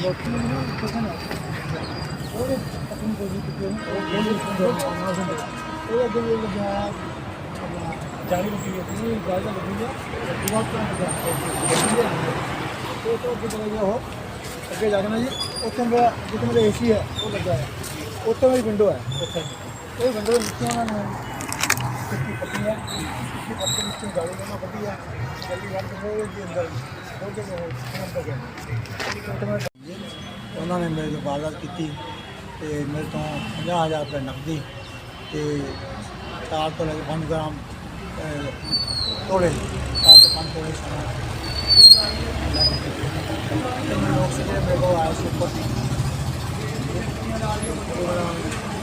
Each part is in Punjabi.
ਉਹ ਅੱਗੇ ਵੀ ਲੱਗਿਆ ਜਾਲੀ ਲੱਗੀ ਹੈ ਇਹ ਗੱਲ ਲੱਗੀ ਹੈ ਬਹੁਤ ਤਰ੍ਹਾਂ ਉਹ ਤੋਂ ਅੱਗੇ ਚਲੇ ਗਿਆ ਉਹ ਅੱਗੇ ਜਾ ਕੇ ਨਾ ਜੀ ਉੱਥੇ ਮੇਰਾ ਜਿੱਥੇ ਮੇਰਾ ਏਸੀ ਹੈ ਉਹ ਲੱਗਾ ਹੈ ਉੱਥੇ ਮੇਰੀ ਵਿੰਡੋ ਹੈ ਉੱਥੇ ਉਹ ਵਿੰਡੋ ਦੇ ਨੀਚੇ ਉਹਨਾਂ ਨੇ ਕਿੱਤੀ ਪੱਟੀ ਹੈ ਕਿ ਪੱਟੀ ਵਿੱਚ ਗਾੜੀ ਲੈਣਾ ਪੱਟੀ ਹੈ ਜਲਦੀ ਗੱਲ ਕਰੋ ਜੀ ਅੰਦਰ ਉਹ ਕੇ ਉਹ ਕੰਮ ਕਰ ਉਹਨਾਂ ਨੇ ਮੇਰੇ ਤੋਂ ਵਾਰਦਾਤ ਕੀਤੀ ਤੇ ਮੇਰੇ ਤੋਂ 50000 ਰੁਪਏ ਨਕਦੀ ਤੇ ਚਾਰ ਤੋਂ ਲੈ ਕੇ 5 ਗ੍ਰਾਮ ਤੋਲੇ ਚਾਰ ਤੋਂ 5 ਤੋਲੇ ਸੋਨਾ ਲੋਕ ਸੇ ਮੇਰੇ ਕੋਲ ਆਇਆ ਸੀ ਉੱਪਰ ਦੀ।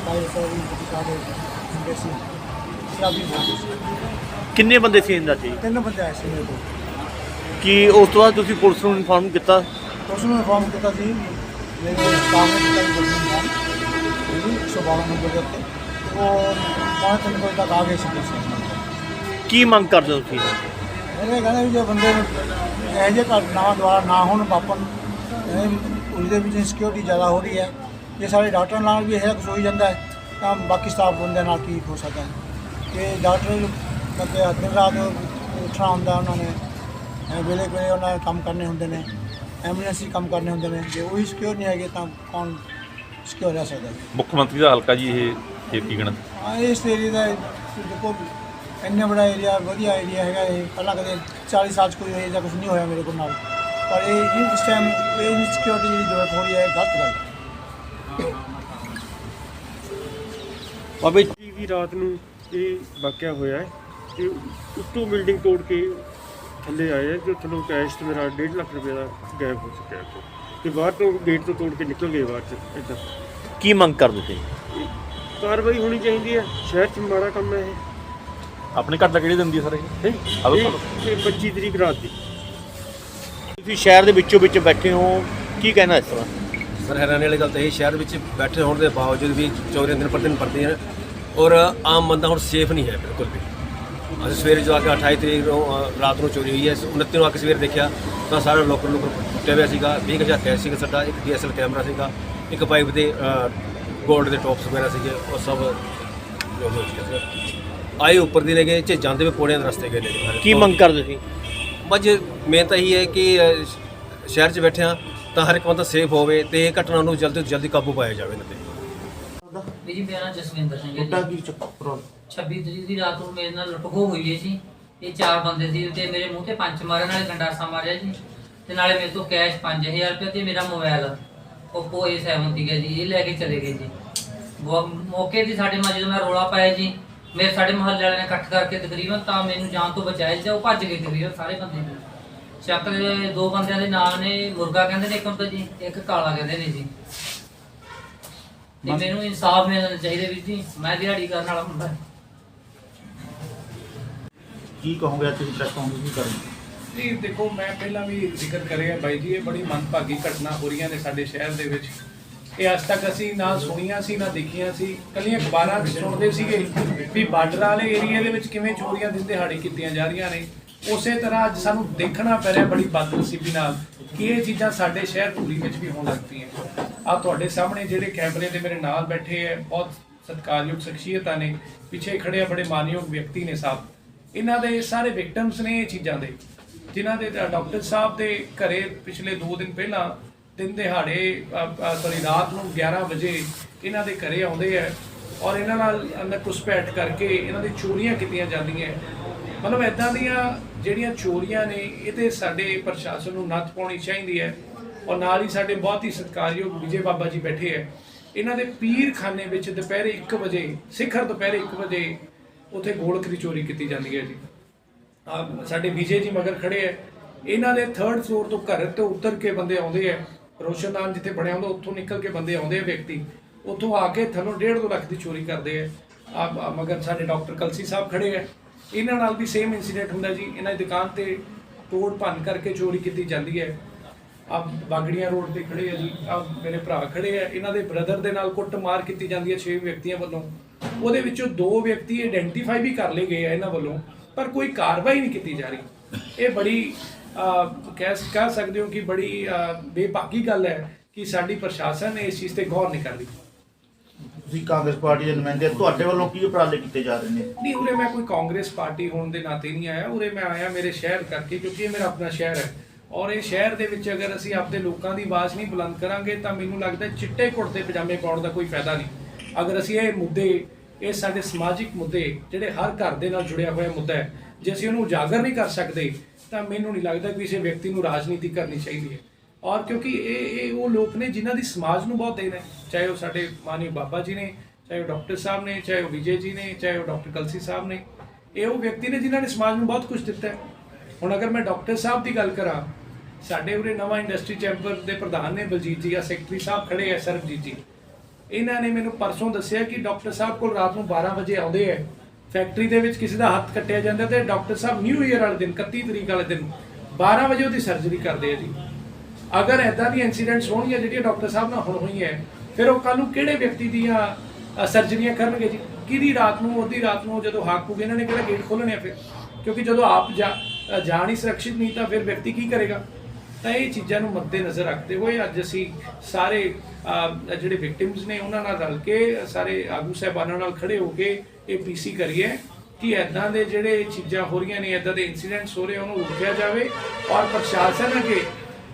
ਬਾਈ ਸੌ ਵੀ ਕਾਦੇ ਹੁੰਦੇ ਸੀ। ਸ਼ਰਾਬੀ ਹੁੰਦੇ ਸੀ। ਕਿੰਨੇ ਬੰਦੇ ਸੀ ਇਹਦਾ ਜੀ? ਤਿੰਨ ਬੰਦੇ ਆਏ ਸੀ ਮੇਰੇ ਕੋਲ। ਕੀ ਉਸ ਤੋਂ ਬਾਅਦ ਤੁਸੀਂ ਪੁਲਿਸ ਨੂੰ ਇਨਫਾਰਮ ਕੀਤਾ? ਉਸ ਨੂੰ ਇਨਫਾਰਮ ਕੀਤਾ ਸੀ। ਮੇਰੇ ਸਟਾਫ ਨੇ ਕੀਤਾ ਸੀ ਬਲਵੀਰ ਖਾਨ ਜੀ 112 ਨੰਬਰ ਦੇ ਉੱਤੇ ਤੇ ਉਹ ਪਹੁੰਚ ਤਿੰਨ ਵਜੇ ਤੱਕ ਆ ਗਏ ਸੀ ਪੁਲਿਸ ਕੀ ਮੰਗ ਕਰਦੇ ਹੋ ਤੁਸੀਂ? ਇਹਨੇ ਕਹਿੰਦੇ ਵੀ ਜੇ ਬੰਦੇ ਨੂੰ ਇਹੋ ਜਿਹੇ ਘਟਨਾਵਾਂ ਦੁਆਰਾ ਨਾ ਹੋਣ ਵਾਪਰਨ ਉਹਦੇ ਵਿੱਚ ਸਿਕਿਉਰਿਟੀ ਜ਼ਿਆਦਾ ਹੋ ਰਹੀ ਹੈ। ਜੇ ਸਾਡੇ ਡਾਕਟਰਾਂ ਨਾਲ ਵੀ ਇਹ ਕੁਝ ਹੋਈ ਜਾਂਦਾ ਹੈ, ਤਾਂ ਬਾਕੀ ਸਟਾਫ ਬੰਦਿਆਂ ਨਾਲ ਕੀ ਹੋ ਸਕਦਾ ਹੈ? ਕਿ ਡਾਕਟਰ ਬੰਦੇ ਦਿਨ ਰਾਤ ਉੱਠਣਾ ਹੁੰਦਾ ਉਹਨਾਂ ਨੇ ਐ ਵੇਲੇ ਵੇਲੇ ਉਹਨਾਂ ਨੇ ਕੰਮ ਕਰਨੇ ਹੁੰਦੇ ਨੇ। ਐਮਰਜੈਂਸੀ ਕੰਮ ਕਰਨੇ ਹੁੰਦੇ ਨੇ ਜੇ ਉਹੀ ਸਿਕਿਉਰ ਨਹੀਂ ਹੈਗੇ ਤਾਂ ਕੌਣ ਸਿਕਿਉਰ ਰਹਿ ਸਕਦਾ? ਮੁੱਖ ਮੰਤਰੀ ਦਾ ਹਲਕਾ ਜੀ ਇਹ ਕੀ ਗਣਤ? ਹਾਂ ਇਸ ਏਰੀਆ ਦਾ ਦੇਖੋ ਇੰਨਾ ਬੜਾ ਏਰੀਆ ਵਧੀਆ ਏਰੀਆ ਹੈਗਾ ਇਹ। ਪਹਿਲਾਂ ਕਦੇ 40 ਸਾਲ 'ਚ ਕੋਈ ਇਹ ਜਿਹਾ ਕੁਝ ਨਹੀਂ ਹੋਇਆ ਮੇਰੇ ਕੋਲ ਨਾਲ। ਪਰ ਇਹ ਇਸ ਟਾਈਮ ਇਹ ਇਨਸਿਕਿਉਰਿਟੀ ਜਿਹੜੀ ਜ਼ਰੂਰਤ ਹੋ ਰਹੀ ਹੈ ਇਹ ਗਲਤ ਗੱਲ ਹੈ। ਬਾਬੇ ਜੀ ਵੀ ਰਾਤ ਨੂੰ ਇਹ ਵਾਕਿਆ ਹੋਇਆ ਹੈ ਕਿ ਉੱਤੋਂ ਬਿਲਡਿੰਗ ਤੋੜ ਕੇ ਥੱਲੇ ਆਏ ਆ ਜੋ ਥੱਲੋਂ ਕੈਸ਼ ਤੇ ਮੇਰਾ 1.5 ਲੱਖ ਰੁਪਏ ਦਾ ਗਾਇਬ ਹੋ ਚੁੱਕਿਆ ਹੈ ਤੇ ਬਾਹਰ ਤੋਂ ਗੇਟ ਤੋਂ ਤੋੜ ਕੇ ਨਿਕਲ ਗਏ ਬਾਹਰ ਚ ਇਦਾਂ ਕੀ ਮੰਗ ਕਰਦੇ ਤੁਸੀਂ? ਕਾਰਵਾਈ ਹੋਣੀ ਚਾਹੀਦੀ ਹੈ ਸ਼ਹਿਰ ਚ ਮਾੜਾ ਕੰਮ ਹੈ ਇਹ। ਆਪਣੇ ਘਰ ਦਾ ਕਿਹੜੀ ਦਿੰਦੀ ਹੈ ਸਰ ਇਹ? ਹੈਂ? ਆਲੋ ਇਹ ਚਲੋ। ਇਹ 25 ਤਰੀਕ ਰਾਤ ਦੀ। ਤੁਸੀਂ ਸ਼ਹਿਰ ਦੇ ਵਿੱਚੋਂ ਵਿੱਚ ਬੈਠੇ ਹੋ ਕੀ ਕਹਿਣਾ ਇਸ ਤਰ੍ਹਾਂ? ਸਰ ਹੈਰਾਨੀ ਵਾਲੀ ਗੱਲ ਤਾਂ ਇਹ ਸ਼ਹਿਰ ਵਿੱਚ ਬੈਠੇ ਹੋਣ ਦੇ ਬਾਵਜੂਦ ਵੀ ਚੋਰੀਆਂ ਦਿਨ ਪਰ ਦਿਨ ਪੜਦੀਆਂ ਨੇ ਔਰ ਆਮ ਬੰਦਾ ਹੁਣ ਸੇਫ ਨਹੀਂ ਹੈ ਬਿਲਕੁਲ ਵੀ। ਅਸੀਂ ਸਵੇਰੇ ਜੋ ਆ ਕੇ 28 ਤਰੀਕ ਨੂੰ ਅ, ਰਾਤ ਨੂੰ ਚੋਰੀ ਹੋਈ ਹੈ। 29 ਨੂੰ ਆ ਕੇ ਸਵੇਰੇ ਦੇਖਿਆ ਤਾਂ ਸਾਰਾ ਲੋਕਰ ਲੋਕਰ ਟੁੱਟਿਆ ਹੋਇਆ ਸੀਗਾ। 20000 ਕੈਸ਼ ਸੀਗਾ ਸਾਡਾ ਇੱਕ ਡੀਐਸਐਲ ਕੈਮਰਾ ਸੀਗਾ ਇੱਕ ਪਾਈਪ ਦੇ 골ਡ ਦੇ ਟੌਪਸ ਵਗੈਰਾ ਸੀਗੇ ਉਹ ਸਭ ਜੋ ਹੋ ਗਿਆ ਸਰ ਆਏ ਉੱਪਰ ਦੀ ਲੈ ਗਏ ਚ ਜਾਂਦੇ ਵੀ ਪੌੜੀਆਂ ਦੇ ਰਸਤੇ ਗਏ ਨੇ ਜੀ। ਕੀ ਮੰਗ ਕਰਦੇ ਤੁਸੀਂ ਬਸ ਮੈਂ ਤਾਂ ਇਹੀ ਹੈ ਕਿ ਅ, ਸ਼- ਸ਼ਹਿਰ 'ਚ ਬੈਠੇ ਹਾਂ ਤਾਂ ਹਰ ਇੱਕ ਬੰਦਾ ਸੇਫ ਹੋਵੇ ਤੇ ਇਹ ਘਟਨਾ ਨੂੰ ਜਲਦੀ ਤੋਂ ਜਲਦੀ ਕਾਬੂ ਪਾਇਆ ਜਾਵੇ ਇਹਨਾਂ ਤੇ। ਵੀ ਜੀ ਮੇਰਾ ਨਾਮ ਜਸਵਿੰਦਰ ਸਿੰਘ ਹੈ ਜੀ। ਕੀ ਚੱਕਰ 26 ਤਰੀਕ ਦੀ ਰਾਤ ਨੂੰ ਮੇਰੇ ਨਾਲ ਲੁੱਟਖੋ ਹੋਈ ਹੈ ਜੀ। ਇਹ ਚਾਰ ਬੰਦੇ ਸੀ ਤੇ ਮੇਰੇ ਮੂੰਹ ਤੇ ਪੰਜ ਮਾਰੇ ਨਾਲੇ ਗੰਡਾਸਾ ਮਾਰਿਆ ਜੀ। ਤੇ ਨਾਲੇ ਮੇਰੇ ਤੋਂ ਕੈਸ਼ 5000 ਰੁਪਏ ਤੇ ਮੇਰਾ ਮੋਬਾਈਲ Oppo A7 ਸੀਗਾ ਜੀ ਇਹ ਲੈ ਕੇ ਚਲੇ ਗਏ ਜੀ। ਮੌਕੇ ਦੀ ਸਾਡੇ ਮਾਂ ਜਦੋਂ ਮੈਂ ਰੋਲਾ ਪਾਇਆ ਜੀ ਮੇਰੇ ਸਾਡੇ ਮਹੱਲੇ ਵਾਲਿਆਂ ਨੇ ਇਕੱਠ ਕਰਕੇ ਤਕਰੀਬਨ ਤਾਂ ਮੈਨੂੰ ਜਾਨ ਤੋਂ ਬਚਾਇਆ ਜੀ ਉਹ ਭੱਜ ਗਏ ਤਕਰੀਬਨ ਸਾਰੇ ਬੰਦੇ ਚੱਕ ਦੇ ਦੋ ਬੰਦਿਆਂ ਦੇ ਨਾਮ ਨੇ ਮੁਰਗਾ ਕਹਿੰਦੇ ਨੇ ਇੱਕ ਹੁੰਦਾ ਜੀ ਇੱਕ ਕਾਲਾ ਕਹਿੰਦੇ ਨੇ ਜੀ। ਤੇ ਮੈਨੂੰ ਇਨਸਾਫ ਮਿਲਣਾ ਚਾਹੀਦਾ ਵੀਰ ਜੀ ਮੈਂ ਦਿਹਾੜੀ ਕਰਨ ਵਾਲਾ ਮੁੰਡਾ। ਕੀ ਕਹੋਗੇ ਤੁਸੀਂ ਪ੍ਰੈਸ ਕਾਨਫਰੰਸ ਕੀ ਕਰੋਗੇ? ਜੀ, ਦੇਖੋ, ਮੈਂ ਪਹਿਲਾਂ ਵੀ ਜ਼ਿਕਰ ਕਰਿਆ ਬਾਈ ਜੀ, ਇਹ ਬੜੀ ਮੰਦਭਾਗੀ ਘਟਨਾ ਹੋ ਰਹੀਆਂ ਨੇ ਸਾਡੇ ਸ਼ਹਿਰ ਦੇ ਵਿੱਚ। ਇਹ ਅੱਜ ਤੱਕ ਅਸੀਂ ਨਾ ਸੁਣੀਆਂ ਸੀ, ਨਾ ਦੇਖੀਆਂ ਸੀ। ਕੱਲੀਆਂ ਅਖਬਾਰਾਂ 'ਚ ਸੁਣਦੇ ਸੀਗੇ ਵੀ ਬਾਰਡਰ ਵਾਲੇ ਏਰੀਆ ਦੇ ਵਿੱਚ ਕਿਵੇਂ ਚੋਰੀਆਂ ਦਿਨ ਦਿਹਾੜੇ ਕੀਤੀਆਂ ਜਾ ਰਹੀਆਂ ਨੇ। ਉਸੇ ਤਰ੍ਹਾਂ ਅੱਜ ਸਾਨੂੰ ਦੇਖਣਾ ਪੈ ਰਿਹਾ ਬੜੀ ਬਦਨਸੀਬੀ ਨਾਲ ਕਿ ਇਹ ਚੀਜ਼ਾਂ ਸਾਡੇ ਸ਼ਹਿਰ ਧੂਰੀ ਵਿੱਚ ਵੀ ਹੋਣ ਲੱਗ ਪਈਆਂ। ਆ ਤੁਹਾਡੇ ਸਾਹਮਣੇ ਜਿਹੜੇ ਕੈਮਰੇ ਦੇ ਮੇਰੇ ਨਾਲ ਬੈਠੇ ਹੈ, ਬਹੁਤ ਸਤਿਕਾਰਯੋਗ ਸ਼ਖਸੀਅਤਾਂ ਨੇ। ਪਿੱਛੇ ਖੜੇ ਆ ਬੜੇ ਮਾਨਯੋਗ ਵਿਅਕਤੀ ਨੇ ਸਾਹਿਬ। ਇਹਨਾਂ ਦੇ ਸਾਰੇ ਵਿਕਟਮਸ ਨੇ ਇਹ ਚੀਜ਼ਾਂ ਦੇ, ਜਿਨ੍ਹਾਂ ਦੇ ਡਾਕਟਰ ਸਾਹਿਬ ਦੇ ਘਰੇ ਪਿਛਲੇ 2 ਦਿਨ ਪਹਿਲਾਂ ਦਿਨ ਦਿਹਾੜੇ ਸੌਰੀ ਰਾਤ ਨੂੰ 11 ਵਜੇ ਇਹਨਾਂ ਦੇ ਘਰੇ ਆਉਂਦੇ ਆ ਔਰ ਇਹਨਾਂ ਨਾਲ ਅੰਦਰ ਘੁਸਪੈਠ ਕਰਕੇ ਇਹਨਾਂ ਦੀ ਚੋਰੀਆਂ ਕੀਤੀਆਂ ਜਾਂਦੀਆਂ। ਮਤਲਬ ਇਦਾਂ ਦੀਆਂ ਜਿਹੜੀਆਂ ਚੋਰੀਆਂ ਨੇ ਇਹਦੇ ਸਾਡੇ ਪ੍ਰਸ਼ਾਸਨ ਨੂੰ ਨੱਥ ਪਾਉਣੀ ਚਾਹੀਦੀ ਹੈ ਔਰ ਨਾਲ ਹੀ ਸਾਡੇ ਬਹੁਤ ਹੀ ਸਤਿਕਾਰਯੋਗ ਵਿਜੇ ਬਾਬਾ ਜੀ ਬੈਠੇ ਹੈ ਇਹਨਾਂ ਦੇ ਪੀਰਖਾਨੇ ਵਿੱਚ ਦੁਪਹਿਰੇ 1 ਵਜੇ, ਸਿਖਰ ਦੁਪਹਿਰੇ 1 ਵਜੇ ਉੱਥੇ ਗੋਲਕ ਦੀ ਚੋਰੀ ਕੀਤੀ ਜਾਂਦੀ ਹੈ ਜੀ। ਆ ਸਾਡੇ ਵਿਜੇ ਜੀ ਮਗਰ ਖੜੇ ਐ ਇਹਨਾਂ ਦੇ 3rd ਫਲੋਰ ਤੋਂ ਘਰ ਤੋਂ ਉਤਰ ਕੇ ਬੰਦੇ ਆਉਂਦੇ ਐ ਰੋਸ਼ਨਦਾਨ ਜਿੱਥੇ ਬਣਿਆ ਹੁੰਦਾ, ਉੱਥੋਂ ਨਿਕਲ ਕੇ ਬੰਦੇ ਆਉਂਦੇ ਆ ਵਿਅਕਤੀ। ਉੱਥੋਂ ਆ ਕੇ ਥੱਲੋਂ 1.5 ਲੱਖ ਦੀ ਚੋਰੀ ਕਰਦੇ ਐ ਆ ਮਗਰ ਸਾਡੇ ਡਾਕਟਰ ਕਲਸੀ ਸਾਹਿਬ ਖੜੇ ਐ ਇਹਨਾਂ ਨਾਲ ਵੀ ਸੇਮ ਇਨਸੀਡੈਂਟ ਹੁੰਦਾ ਜੀ। ਇਹਨਾਂ ਦੀ ਦੁਕਾਨ ਤੇ ਤੋੜ ਭੰਨ ਕਰਕੇ ਚੋਰੀ ਕੀਤੀ ਜਾਂਦੀ ਹੈ। ਆ ਬਾਗੜੀਆਂ ਰੋਡ ਤੇ ਖੜੇ ਆ ਜੀ। ਆ ਮੇਰੇ ਭਰਾ ਖੜੇ ਆ ਇਹਨਾਂ ਦੇ ਬ੍ਰਦਰ ਦੇ ਨਾਲ ਕੁੱਟਮਾਰ ਕੀਤੀ ਜਾਂਦੀ ਹੈ। 6 ਵਿਅਕਤੀਆਂ ਵੱਲੋਂ। ਉਹਦੇ ਵਿੱਚੋਂ ਦੋ ਵਿਅਕਤੀ ਆਇਡੈਂਟੀਫਾਈ ਵੀ ਕਰ ਲਏ ਗਏ ਆ ਇਹਨਾਂ ਵੱਲੋਂ ਪਰ ਕੋਈ ਕਾਰਵਾਈ ਨਹੀਂ ਕੀਤੀ ਜਾ ਰਹੀ। ਇਹ ਬੜੀ ਕਹਿ ਕਹਿ ਸਕਦੇ ਹੋ ਕਿ ਬੜੀ ਬੇਬਾਕੀ ਗੱਲ ਹੈ ਕਿ ਸਾਡੀ ਪ੍ਰਸ਼ਾਸਨ ਇਸ ਚੀਜ਼ ਤੇ ਗੌਰ ਨਹੀਂ ਕਰਦੀ ਤੁਸੀਂ ਕਾਂਗਰਸ ਪਾਰਟੀ ਦੇ ਨੁਮਾਇੰਦੇ ਤੁਹਾਡੇ ਵੱਲੋਂ ਕੀ ਉਪਰਾਲੇ ਕੀਤੇ ਜਾ ਰਹੇ ਨੇ? ਨਹੀਂ ਉਰੇ ਮੈਂ ਕੋਈ ਕਾਂਗਰਸ ਪਾਰਟੀ ਹੋਣ ਦੇ ਨਾਤੇ ਨਹੀਂ ਆਇਆ। ਉਰੇ ਮੈਂ ਆਇਆ ਮੇਰੇ ਸ਼ਹਿਰ ਕਰਕੇ ਕਿਉਂਕਿ ਇਹ ਮੇਰਾ ਆਪਣਾ ਸ਼ਹਿਰ ਹੈ। ਔਰ ਇਹ ਸ਼ਹਿਰ ਦੇ ਵਿੱਚ ਅਗਰ ਅਸੀਂ ਆਪਦੇ ਲੋਕਾਂ ਦੀ ਆਵਾਜ਼ ਨਹੀਂ ਬੁਲੰਦ ਕਰਾਂਗੇ ਤਾਂ ਮੈਨੂੰ ਲੱਗਦਾ ਚਿੱਟੇ ਕੁੜਤੇ ਪਜਾਮੇ ਪਾਉਣ ਦਾ ਕੋਈ ਫਾਇਦਾ ਨਹੀਂ। ਅਗਰ ਅਸੀਂ ਇਹ ਮੁੱਦੇ, ਇਹ ਸਾਡੇ ਸਮਾਜਿਕ ਮੁੱਦੇ, ਜਿਹੜੇ ਹਰ ਘਰ ਦੇ ਨਾਲ ਜੁੜਿਆ ਹੋਇਆ ਮੁੱਦਾ ਹੈ, ਜੇ ਅਸੀਂ ਉਹਨੂੰ ਉਜਾਗਰ ਨਹੀਂ ਕਰ ਸਕਦੇ, ਤਾਂ ਮੈਨੂੰ ਨਹੀਂ ਲੱਗਦਾ ਕਿ ਕਿਸੇ ਵਿਅਕਤੀ ਨੂੰ ਰਾਜਨੀਤੀ ਕਰਨੀ ਚਾਹੀਦੀ ਹੈ। ਔਰ ਕਿਉਂਕਿ ਇਹ ਇਹ ਉਹ ਲੋਕ ਨੇ ਜਿਨ੍ਹਾਂ ਦੀ ਸਮਾਜ ਨੂੰ ਬਹੁਤ ਦੇਣ ਹੈ। ਚਾਹੇ ਉਹ ਸਾਡੇ ਮਾਨਯੋਗ ਬਾਬਾ ਜੀ ਨੇ, ਚਾਹੇ ਉਹ ਡਾਕਟਰ ਸਾਹਿਬ ਨੇ, ਚਾਹੇ ਉਹ ਵਿਜੇ ਜੀ ਨੇ, ਚਾਹੇ ਉਹ ਡਾਕਟਰ ਕਲਸੀ ਸਾਹਿਬ ਨੇ, ਇਹ ਉਹ ਵਿਅਕਤੀ ਨੇ ਜਿਨ੍ਹਾਂ ਨੇ ਸਮਾਜ ਨੂੰ ਬਹੁਤ ਕੁਝ ਦਿੱਤਾ ਹੈ। ਹੁਣ ਅਗਰ ਮੈਂ ਡਾਕਟਰ ਸਾਹਿਬ ਦੀ ਗੱਲ ਕਰਾਂ, ਸਾਡੇ ਉਰੇ ਨਵਾਂ ਇੰਡਸਟਰੀ ਚੈਂਬਰ ਦੇ ਪ੍ਰਧਾਨ ਨੇ ਬਲਜੀਤ ਜੀ ਆ ਸੈਕਟਰੀ ਸਾਹਿਬ ਖੜੇ ਐ ਸਰਬਜੀਤ ਜੀ। ਇਹਨਾਂ ਨੇ ਮੈਨੂੰ ਪਰਸੋਂ ਦੱਸਿਆ ਕਿ ਡਾਕਟਰ ਸਾਹਿਬ ਕੋਲ ਰਾਤ ਨੂੰ 12 ਵਜੇ ਆਉਂਦੇ ਐ ਫੈਕਟਰੀ ਦੇ ਵਿੱਚ ਕਿਸੇ ਦਾ ਹੱਥ ਕੱਟਿਆ ਜਾਂਦਾ ਤੇ ਡਾਕਟਰ ਸਾਹਿਬ ਨਿਊ ਇਅਰ ਵਾਲੇ ਦਿਨ 31 ਤਰੀਕ ਵਾਲੇ ਦਿਨ 12 ਵਜੇ ਉਹਦੀ ਸਰਜਰੀ ਕਰਦੇ ਆ ਜੀ। ਅਗਰ ਐਦਾਂ ਦੀ ਇਨਸੀਡੈਂਟਸ ਹੋਣਗੀਆਂ ਜਿਹੜੀਆਂ ਡਾਕਟਰ ਸਾਹਿਬ ਨਾਲ ਹੁਣ ਹੋਈਆਂ, ਫਿਰ ਉਹ ਕੱਲ ਨੂੰ ਕਿਹੜੇ ਵਿਅਕਤੀ ਦੀਆਂ ਸਰਜਰੀਆਂ ਕਰਨਗੇ ਜੀ? ਕਿਹਦੀ ਰਾਤ ਨੂੰ, ਉਹਦੀ ਰਾਤ ਨੂੰ ਜਦੋਂ ਹਾਕ ਪੂਗੇ ਇਹਨਾਂ ਨੇ ਕਿਹੜਾ ਗੇਟ ਖੋਲਣੇ ਆ ਫਿਰ? ਕਿਉਂਕਿ ਜਦੋਂ ਆਪ ਜਾ ਜਾਨ ਹੀ ਸੁਰੱਖਿਅਤ ਨਹੀਂ ਤਾਂ ਫਿਰ ਵਿਅਕਤੀ ਕੀ ਕਰੇਗਾ? ਤਾਂ ਇਹ ਚੀਜ਼ਾਂ ਨੂੰ ਮੱਦੇ ਨਜ਼ਰ ਰੱਖਦੇ ਹੋਏ ਅੱਜ ਅਸੀਂ ਸਾਰੇ ਜਿਹੜੇ ਵਿਕਟਿਮਸ ਨੇ ਉਹਨਾਂ ਨਾਲ ਰਲ ਕੇ, ਸਾਰੇ ਆਗੂ ਸਾਹਿਬਾਨਾਂ ਨਾਲ ਖੜੇ ਹੋ ਕੇ ਇਹ ਪੀਸੀ ਕਰੀਏ ਕਿ ਐਦਾਂ ਦੇ ਜਿਹੜੇ ਚੀਜ਼ਾਂ ਹੋ ਰਹੀਆਂ ਨੇ ਐਦਾਂ ਦੇ ਇਨਸੀਡੈਂਟਸ ਹੋ ਰਹੇ ਉਹਨੂੰ ਰੋਕਿਆ ਜਾਵੇ ਔਰ ਪ੍ਰਸ਼ਾਸਨ ਅੱਗੇ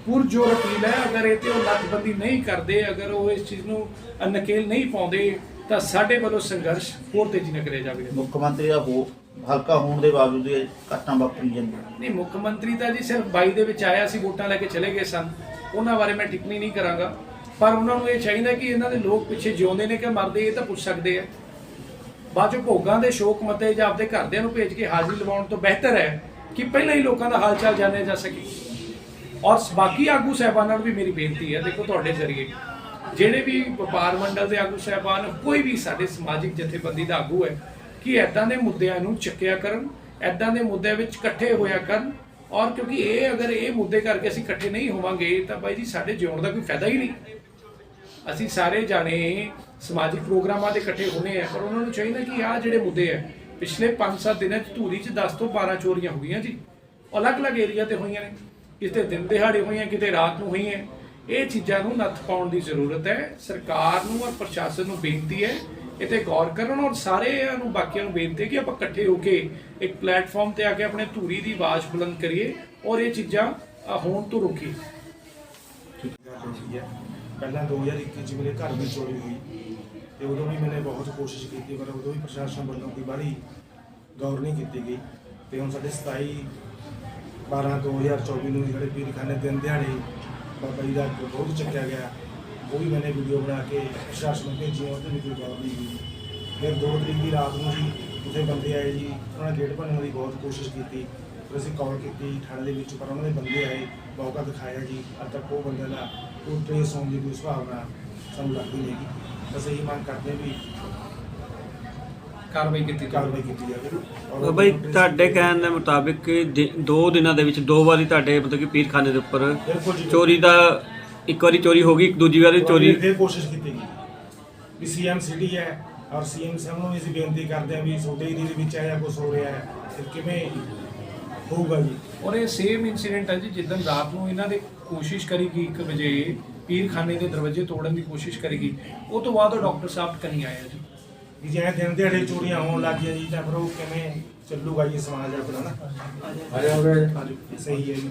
ਪੁਰਜੋਰ ਅਪੀਲ ਹੈ, ਅਗਰ ਇਹ ਤੇ ਉਹ ਨੱਥਬੰਦੀ ਨਹੀਂ ਕਰਦੇ, ਅਗਰ ਉਹ ਇਸ ਚੀਜ਼ ਨੂੰ ਨਕੇਲ ਨਹੀਂ ਪਾਉਂਦੇ, ਤਾਂ ਸਾਡੇ ਵੱਲੋਂ ਸੰਘਰਸ਼ ਹੋਰ ਤੇਜ਼ੀ ਨਾਲ ਕਰਿਆ ਜਾਵੇਗਾ। ਮੁੱਖ ਮੰਤਰੀ ਦਾ ਹੋ ਹਲਕਾ ਹੋਣ ਦੇ ਬਾਵਜੂਦ ਇਹ ਘਟਨਾ ਵਾਪਰੀ ਜਾਂਦੀ ਹੈ। ਨਹੀਂ, ਮੁੱਖ ਮੰਤਰੀ ਤਾਂ ਜੀ ਸਿਰਫ 22 ਦੇ ਵਿੱਚ ਆਇਆ ਸੀ, ਵੋਟਾਂ ਲੈ ਕੇ ਚਲੇ ਗਏ ਸਨ। ਉਹਨਾਂ ਬਾਰੇ ਮੈਂ ਟਿੱਪਣੀ ਨਹੀਂ ਕਰਾਂਗਾ। ਪਰ ਉਹਨਾਂ ਨੂੰ ਇਹ ਚਾਹੀਦਾ ਕਿ ਇਹਨਾਂ ਦੇ ਲੋਕ ਪਿੱਛੇ ਜਿਉਂਦੇ ਨੇ ਕਿ ਮਰਦੇ, ਇਹ ਤਾਂ ਪੁੱਛ ਸਕਦੇ ਆ। ਬਾਅਦ ਚੋਂ ਭੋਗਾਂ ਦੇ ਸ਼ੋਕ ਮਤੇ ਜਾਂ ਆਪਦੇ ਘਰਦਿਆਂ ਨੂੰ ਭੇਜ ਕੇ ਹਾਜ਼ਰੀ ਲਵਾਉਣ ਤੋਂ ਬਿਹਤਰ ਹੈ ਕਿ ਪਹਿਲਾਂ ਹੀ ਲੋਕਾਂ ਦਾ ਹਾਲ ਚਾਲ ਜਾਣਿਆ ਜਾ ਸਕੇ। ਔਰ ਬਾਕੀ ਆਗੂ ਸਹਿਬਾਨਾਂ ਨੂੰ ਵੀ ਮੇਰੀ ਬੇਨਤੀ ਹੈ, ਦੇਖੋ ਤੁਹਾਡੇ ਜ਼ਰੀਏ। ਜਿਹੜੇ ਵੀ ਵਪਾਰ ਮੰਡਲ ਦੇ ਆਗੂ ਸਹਿਬਾਨ, ਕੋਈ ਵੀ ਸਾਡੇ ਸਮਾਜਿਕ ਜਥੇਬੰਦੀ ਦਾ ਆਗੂ ਹੈ ਕਿ ਐਦਾਂ ਦੇ ਮੁੱਦਿਆਂ ਨੂੰ ਚੱਕਿਆ ਕਰਨ ਐਦਾਂ ਦੇ ਮੁੱਦਿਆਂ ਵਿੱਚ ਇਕੱਠੇ ਹੋਇਆ ਕਰਨ ਔਰ ਕਿਉਂਕਿ ਇਹ ਅਗਰ ਇਹ ਮੁੱਦੇ ਕਰਕੇ ਅਸੀਂ ਇਕੱਠੇ ਨਹੀਂ ਹੋਵਾਂਗੇ ਤਾਂ ਬਾਈ ਜੀ ਸਾਡੇ ਜਿਉਣ ਦਾ ਕੋਈ ਫਾਇਦਾ ਹੀ ਨਹੀਂ। ਅਸੀਂ ਸਾਰੇ ਜਾਣੇ ਸਮਾਜਿਕ ਪ੍ਰੋਗਰਾਮਾਂ ਦੇ ਇਕੱਠੇ ਹੋਣੇ ਆ, ਪਰ ਉਹਨਾਂ ਨੂੰ ਚਾਹੀਦਾ ਕਿ ਆਹ ਜਿਹੜੇ ਮੁੱਦੇ ਆ, ਪਿਛਲੇ 5-7 ਦਿਨਾਂ 'ਚ ਧੂਰੀ 'ਚ 10 ਤੋਂ 12 ਚੋਰੀਆਂ ਹੋਈਆਂ ਜੀ। ਅਲੱਗ-ਅਲੱਗ ਏਰੀਆ ਤੇ ਹੋਈਆਂ ਨੇ, ਕਿਤੇ ਦਿਨ ਦਿਹਾੜੇ ਹੋਈਆਂ, ਕਿਤੇ ਰਾਤ ਨੂੰ ਹੋਈਆਂ। ਇਹ ਚੀਜ਼ਾਂ ਨੂੰ ਨੱਥ ਪਾਉਣ ਦੀ ਜ਼ਰੂਰਤ ਹੈ। ਸਰਕਾਰ ਨੂੰ ਔਰ ਪ੍ਰਸ਼ਾਸਨ ਨੂੰ ਬੇਨਤੀ ਹੈ ਇਹ ਤੇ ਗੌਰ ਕਰਨ ਔਰ ਸਾਰਿਆਂ ਨੂੰ ਬਾਕੀਆਂ ਨੂੰ ਬੇਨਤੀ ਕਿ ਆਪਾਂ ਇਕੱਠੇ ਹੋ ਕੇ ਇੱਕ ਪਲੇਟਫਾਰਮ ਤੇ ਆ ਕੇ ਆਪਣੇ ਧੂਰੀ ਦੀ ਆਵਾਜ਼ ਬੁਲੰਦ ਕਰੀਏ ਔਰ ਇਹ ਚੀਜ਼ਾਂ ਹੋਣ ਤੋਂ ਰੋਕੀਏ। ਗੱਲ ਹੋਈ ਹੈ ਪਹਿਲਾਂ 2021 ਚ ਮੇਰੇ ਘਰ ਦੀ ਚੋਰੀ ਹੋਈ ਤੇ ਉਦੋਂ ਵੀ ਮੈਨੇ ਬਹੁਤ ਕੋਸ਼ਿਸ਼ ਕੀਤੀ, ਪਰ ਉਦੋਂ ਵੀ ਪ੍ਰਸ਼ਾਸਨ ਵੱਲੋਂ ਕੋਈ ਬਾਹਲੀ ਗੌਰ ਨਹੀਂ ਕੀਤੀ ਗਈ ਤੇ ਹੁਣ ਸਾਡੇ 27 12 2024 ਨੂੰ ਜਿਹੜੇ ਪੀਰਖਾਨੇ ਦਿਨ ਦਿਹਾੜੇ ਬਾਬਾ ਜੀ ਦਾ ਬਹੁਤ ਚੱਕਿਆ ਗਿਆ। ਉਹ ਵੀ ਮੈंने ਵੀਡੀਓ ਬਣਾ ਕੇ ਪ੍ਰਸ਼ਾਸਨ ਨੂੰ ਭੇਜੀ ਉਹਦੇ ਵੀ ਕੋਈ ਗੌਰ ਨਹੀਂ ਹੋਈ। ਫਿਰ 2 ਤਰੀਕ ਦੀ ਰਾਤ ਨੂੰ ਜੀ ਉੱਥੇ ਬੰਦੇ ਆਏ ਜੀ ਉਹਨਾਂ ਨੇ ਗੇਟ ਭੰਨਣ ਦੀ ਬਹੁਤ ਕੋਸ਼ਿਸ਼ ਕੀਤੀ। ਫਿਰ ਅਸੀਂ ਕਾਲ ਕੀਤੀ ਥਾਣੇ ਦੇ ਵਿੱਚ ਪਰ ਉਹਨਾਂ ਦੇ ਬੰਦੇ ਆਏ ਮੌਕਾ ਦਿਖਾਇਆ ਜੀ। ਅੱਜ ਤੱਕ ਉਹ ਬੰਦੇ ਦਾ ਕੋਈ ਟ੍ਰੇਸ ਹੋਣ ਦੀ ਕੋਈ ਸੁਭਾਵਨਾ ਸਾਨੂੰ ਲੱਗਦੀ ਨਹੀਂ ਗੀ ਬਸ ਇਹੀ ਮੰਗ ਕਰਦੇ ਵੀ ਕਾਰਵਾਈ ਕੀਤੀ ਕਾਰਵਾਈ ਕੀਤੀ ਜਾਵੇ। ਬਈ ਤੁਹਾਡੇ ਕਹਿਣ ਦੇ ਮੁਤਾਬਿਕ ਕਿ ਦਿ- ਦਿਨਾਂ ਦੇ ਵਿੱਚ ਦੋ ਵਾਰੀ ਤੁਹਾਡੇ ਮਤਲਬ ਕਿ ਪੀਰਖਾਨੇ ਦੇ ਉੱਪਰ ਚੋਰੀ ਦਾ ਇੱਕ ਵਾਰੀ ਚੋਰੀ ਹੋ ਗਈ ਦੂਜੀ ਵਾਰੀ ਚੋਰੀ। ਫਿਰ ਕੋਸ਼ਿਸ਼ ਕੀਤੀ ਗਈ ਵੀ ਸੀਐਮ ਸਿਟੀ ਹੈ ਔਰ ਸੀਐਮ ਸਾਹਿਬ ਨੂੰ ਵੀ ਅਸੀਂ ਬੇਨਤੀ ਕਰਦੇ ਹਾਂ ਵੀ ਛੋਟੇ ਏਰੀਏ ਦੇ ਵਿੱਚ ਆਇਆ ਕੁਝ ਹੋ ਰਿਹਾ ਹੈ ਫਿਰ ਕਿਵੇਂ ਹੋਊਗਾ ਜੀ? ਔਰ ਇਹ ਸੇਮ ਇਨਸੀਡੈਂਟ ਹੈ ਜੀ ਜਿੱਦਣ ਰਾਤ ਨੂੰ ਇਹਨਾਂ ਦੇ ਕੋਸ਼ਿਸ਼ ਕਰੀਗੀ 1 ਵਜੇ ਪੀਰਖਾਨੇ ਦੇ ਦਰਵਾਜ਼ੇ ਤੋੜਨ ਦੀ ਕੋਸ਼ਿਸ਼ ਕਰੀਗੀ ਉਹ ਤੋਂ ਬਾਅਦ ਉਹ ਡਾਕਟਰ ਸਾਹਿਬ ਕਨੀ ਆਇਆ ਜੀ। ਵੀ ਜੇ ਦਿਨ ਦਿਹਾੜੇ ਚੋਰੀਆਂ ਹੋਣ ਲੱਗ ਗਈਆਂ ਜੀ ਤਾਂ ਫਿਰ ਉਹ ਕਿਵੇਂ ਚੱਲੂਗਾ ਜੀ ਸਮਾਜ ਆਪਣਾ ਨਾ? ਸਹੀ ਹੈ ਜੀ